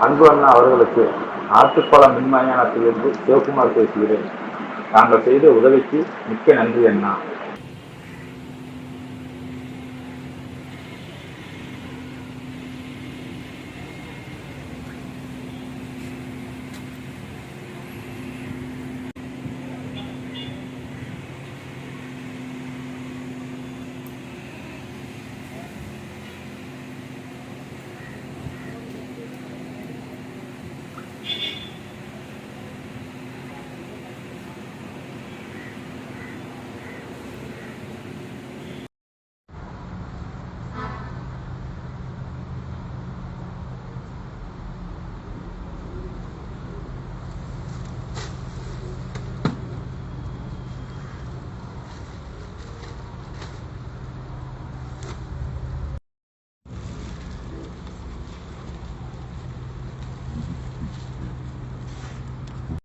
அன்பு அண்ணா அவர்களுக்கு ஆட்டுப்பாலம் மின்மயானத்திலிருந்து சிவகுமார் பேசுகிறேன். தாங்கள் செய்த உதவிக்கு மிக்க நன்றி அண்ணா.